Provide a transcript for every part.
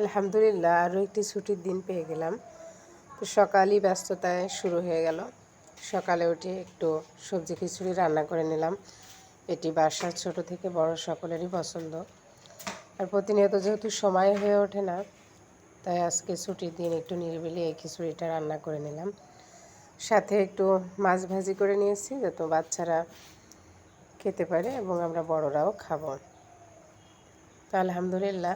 আলহামদুলিল্লাহ আরও একটি ছুটির দিন পেয়ে গেলাম। তো সকালই ব্যস্ততায় শুরু হয়ে গেল। সকালে উঠে একটু সবজি খিচুড়ি রান্না করে নিলাম। এটি বাসার ছোট থেকে বড় সকলেরই পছন্দ। আর প্রতিনিয়ত যেহেতু সময় হয়ে ওঠে না, তাই আজকে ছুটির দিন একটু নিরিবিলি এই খিচুড়িটা রান্না করে নিলাম। সাথে একটু মাছ ভাজি করে নিয়েছি, যাতে বাচ্চারা খেতে পারে এবং আমরা বড়রাও খাব। তো আলহামদুলিল্লাহ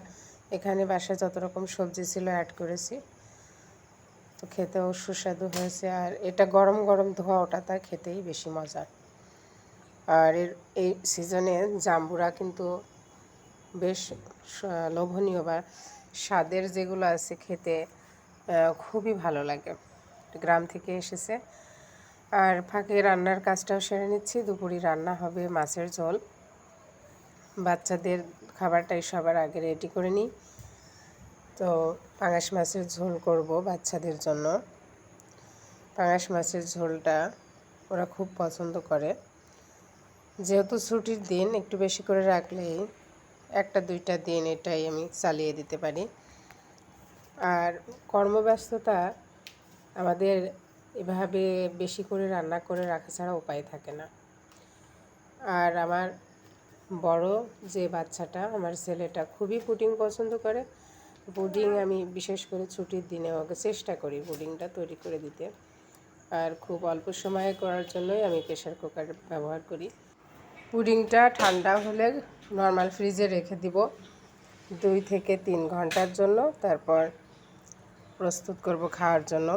এখানে বাসায় যত রকম সবজি ছিল অ্যাড করেছি। তো খেতেও সুস্বাদু হয়েছে আর এটা গরম গরম ধোয়া ওটা তা খেতেই বেশি মজা। আর এর, এই সিজনে জাম্বুরা কিন্তু বেশ লোভনীয় বা স্বাদের যেগুলো আছে খেতে খুবই ভালো লাগে। গ্রাম থেকে এসেছে। আর ফাঁকে রান্নার কাজটাও সেরে নিচ্ছি। দুপুরি রান্না হবে মাছের ঝোল। বাচ্চাদের খাবারটাই সবার আগে রেডি করে নিই। তো পাঙাশ মাছের ঝোল করব বাচ্চাদের জন্য। পাঙাশ মাছের ঝোলটা ওরা খুব পছন্দ করে। যেহেতু ছুটির দিন, একটু বেশি করে রাখলেই একটা দুইটা দিন এটাই আমি চালিয়ে দিতে পারি। আর কর্মব্যস্ততা আমাদের এভাবে বেশি করে রান্না করে রাখা ছাড়া উপায় থাকে না। আর আমার বড় যে বাচ্চাটা, আমার ছেলেটা খুবই পুডিং পছন্দ করে। পুডিং আমি বিশেষ করে ছুটির দিনে ওকে চেষ্টা করি পুডিংটা তৈরি করে দিতে। আর খুব অল্প সময়ে করার জন্যই আমি প্রেশার কুকার ব্যবহার করি। পুডিংটা ঠান্ডা হলে নর্মাল ফ্রিজে রেখে দিব দুই থেকে তিন ঘণ্টার জন্য। তারপর প্রস্তুত করব খাওয়ার জন্য।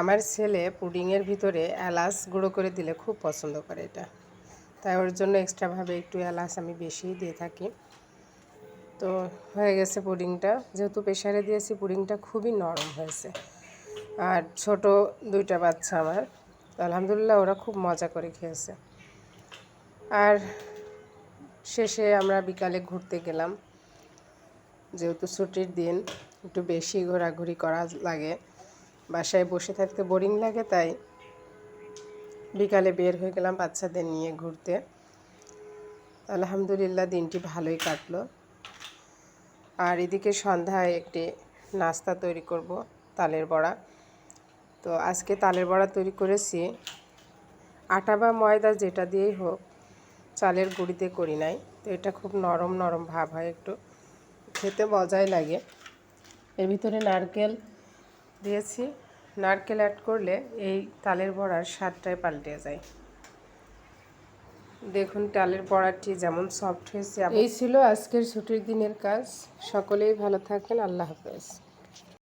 আমার ছেলে পুডিংয়ের ভিতরে এলাচ গুঁড়ো করে দিলে খুব পছন্দ করে এটা। তাই ওর জন্য এক্সট্রাভাবে একটু এলাচ আমি বেশিই দিয়ে থাকি। তো হয়ে গেছে পুডিংটা। যেহেতু প্রেশারে দিয়েছি, পুডিংটা খুবই নরম হয়েছে। আর ছোট দুইটা বাচ্চা আমার। আলহামদুলিল্লাহ ওরা খুব মজা করে খেয়েছে। আর শেষে আমরা বিকালে ঘুরতে গেলাম। যেহেতু ছুটির দিন, একটু বেশি ঘোরাঘুরি করা লাগে। বাসায় বসে থাকতে বোরিং লাগে, তাই বিকালে বের হয়ে গেলাম বাচ্চাদের নিয়ে ঘুরতে। আলহামদুলিল্লাহ দিনটি ভালোই কাটলো। আর এদিকে সন্ধ্যায় একটি নাস্তা তৈরি করব, তালের বড়া। তো আজকে তালের বড়া তৈরি করেছি। আটা বা ময়দা যেটা দিয়েই হোক, চালের গুঁড়িতে করি নাই। তো এটা খুব নরম নরম ভাব হয় একটু। খেতে মজাই লাগে। এর ভিতরে নারকেল দিয়েছি। নারকেল অ্যাড করলে এই তালের বড়ার স্বাদটাই পাল্টে যায়। দেখুন, তালের বড়াটি যেমন সফট হয়েছে এই ছিল আজকের ছুটির দিনের কাজ। সকলেই ভালো থাকেন আল্লাহ হাফেজ।